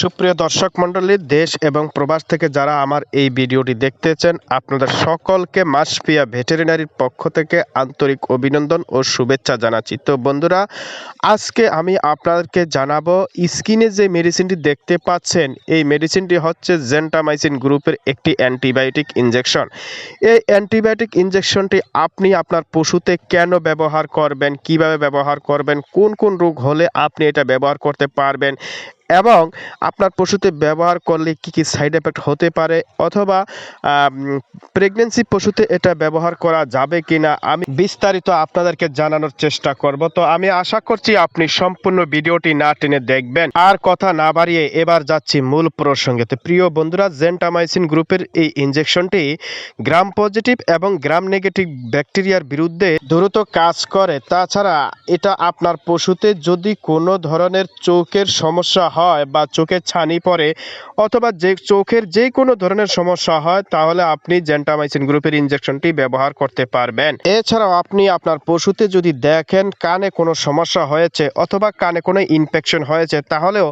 সুপ্রিয় দর্শক মণ্ডলী, দেশ এবং প্রবাস থেকে যারা আমার এই ভিডিওটি দেখতেছেন, আপনাদের সকলকে মাসপিয়া ভেটেরিনারির পক্ষ থেকে আন্তরিক অভিনন্দন ও শুভেচ্ছা জানাচ্ছি। তো বন্ধুরা, আজকে আমি আপনাদেরকে জানাব, স্কিনে যে মেডিসিনটি দেখতে পাচ্ছেন, এই মেডিসিনটি হচ্ছে জেন্টামাইসিন গ্রুপের একটি অ্যান্টিবায়োটিক ইনজেকশন। এই অ্যান্টিবায়োটিক ইনজেকশনটি আপনি আপনার পশুতে কেন ব্যবহার করবেন, কীভাবে ব্যবহার করবেন, কোন কোন রোগ হলে আপনি এটা ব্যবহার করতে পারবেন এবং আপনার পশুতে ব্যবহার করলে কি কি সাইড এফেক্ট হতে পারে অথবা প্রেগনেন্সি পশুতে এটা ব্যবহার করা যাবে কিনা, আমি বিস্তারিত আপনাদেরকে জানানোর চেষ্টা করব। তো আমি আশা করছি আপনি সম্পূর্ণ ভিডিওটি না টেনে দেখবেন। আর কথা না বাড়িয়ে এবার যাচ্ছি মূল প্রসঙ্গে। তো প্রিয় বন্ধুরা জেন্টামাইসিন গ্রুপের এই ইনজেকশনটি গ্রাম পজিটিভ এবং গ্রাম নেগেটিভ ব্যাকটেরিয়ার বিরুদ্ধে দ্রুত কাজ করে। তাছাড়া এটা আপনার পশুতে যদি কোনো ধরনের চোখের সমস্যা হয় বা চোখের ছানি পরে অথবা যে চোখের যে কোনো ধরনের সমস্যা হয়, তাহলে আপনি জেন্টামাইসিন গ্রুপের ইনজেকশনটি ব্যবহার করতে পারবেন। এছাড়াও আপনি আপনার পশুতে যদি দেখেন কানে কোনো সমস্যা হয়েছে অথবা কানে কোনো ইনফেকশন হয়েছে, তাহলেও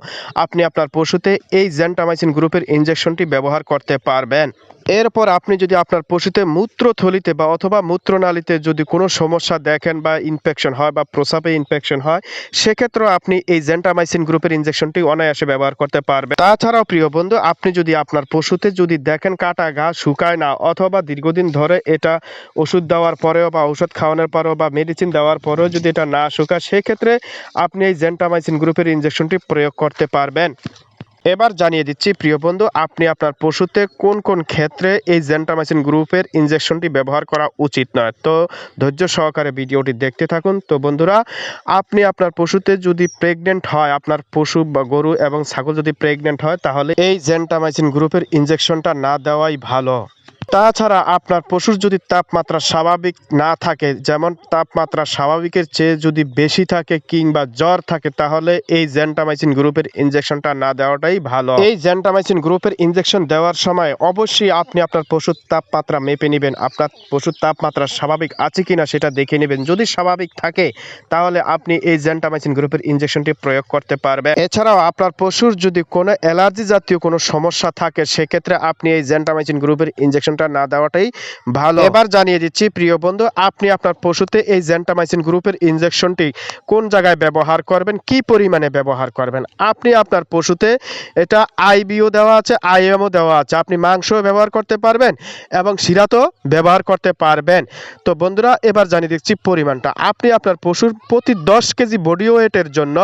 আপনি আপনার পশুতে এই জেন্টামাইসিন গ্রুপের ইনজেকশনটি ব্যবহার করতে পারবেন। এরপর আপনি যদি আপনার পশুতে মূত্রথলিতে বা অথবা মূত্রনালীতে যদি কোনো সমস্যা দেখেন বা ইনফেকশন হয় বা প্রসাবে ইনফেকশন হয়, সেক্ষেত্রেও আপনি এই জেন্টামাইসিন গ্রুপের ইনজেকশনটি অনায়াসে ব্যবহার করতে পারবেন। তাছাড়াও প্রিয় বন্ধু, আপনি যদি আপনার পশুতে যদি দেখেন কাটা ঘা শুকায় না অথবা দীর্ঘদিন ধরে এটা ওষুধ দেওয়ার পরেও বা ওষুধ খাওয়ানোর পরেও বা মেডিসিন দেওয়ার পরেও যদি এটা না শুকায়, সেক্ষেত্রে আপনি এই জেন্টামাইসিন গ্রুপের ইনজেকশনটি প্রয়োগ করতে পারবেন। এবার জানিয়ে দিচ্ছি, প্রিয় বন্ধু, আপনি আপনার পশুতে কোন কোন ক্ষেত্রে এই জেন্টামাইসিন গ্রুপের ইনজেকশনটি ব্যবহার করা উচিত নয়? তো ধৈর্য সহকারে ভিডিওটি দেখতে থাকুন। তো বন্ধুরা, আপনি আপনার পশুতে যদি প্রেগনেন্ট হয়, আপনার পশু বা গরু এবং ছাগল যদি প্রেগনেন্ট হয়, তাহলে এই জেন্টামাইসিন গ্রুপের ইনজেকশনটা না দেওয়াই ভালো। তাছাড়া আপনার পশুর যদি তাপমাত্রা স্বাভাবিক না থাকে, যেমন তাপমাত্রা স্বাভাবিকের চেয়ে যদি বেশি থাকে কিংবা জ্বর থাকে, তাহলে এই জেন্টামাইসিন গ্রুপের ইনজেকশনটা না দেওয়াটাই ভালো। এই জেন্টামাইসিন গ্রুপের ইনজেকশন দেওয়ার সময় অবশ্যই আপনি আপনার পশুর তাপমাত্রা মেপে নেবেন, আপনার পশুর তাপমাত্রা স্বাভাবিক আছে কিনা সেটা দেখে নেবেন। যদি স্বাভাবিক থাকে, তাহলে আপনি এই জেন্টামাইসিন গ্রুপের ইনজেকশনটি প্রয়োগ করতে পারবেন। এছাড়াও আপনার পশুর যদি কোনো অ্যালার্জি জাতীয় কোনো সমস্যা থাকে, সেক্ষেত্রে আপনি এই জেন্টামাইসিন গ্রুপের ইনজেকশনটা না দেওয়াটাই ভালো। এবার জানিয়ে দিচ্ছি, প্রিয় বন্ধু, আপনি আপনার পশুতে এই জেন্টামাইসিন গ্রুপের ইনজেকশনটি কোন জায়গায় ব্যবহার করবেন, কি পরিমাণে ব্যবহার করবেন? আপনি আপনার পশুতে এটা আইবিও দেওয়া আছে আইএমও দেওয়া আছে। আপনি মাংসও ব্যবহার করতে পারবেন এবং শিরাতেও ব্যবহার করতে পারবেন। তো বন্ধুরা, এবার জানিয়ে দিচ্ছি পরিমাণটা। আপনি আপনার পশুর প্রতি দশ কেজি বডি ওয়েটের জন্য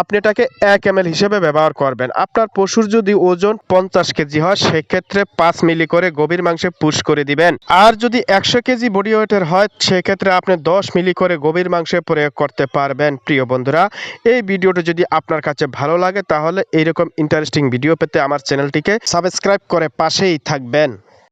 আপনি এটাকে এক এম হিসেবে ব্যবহার করবেন। আপনার পশুর যদি ওজন পঞ্চাশ কেজি হয়, সেক্ষেত্রে পাঁচ মিলি করে গভীর মাংসে পুশ করে দিবেন। আর যদি একশো কেজি বডি ওয়েটের হয়, সেক্ষেত্রে আপনি দশ মিলি করে গভীর মাংসে প্রয়োগ করতে পারবেন। প্রিয় বন্ধুরা, এই ভিডিওটি যদি আপনার কাছে ভালো লাগে, তাহলে এইরকম ইন্টারেস্টিং ভিডিও পেতে আমার চ্যানেলটিকে সাবস্ক্রাইব করে পাশেই থাকবেন।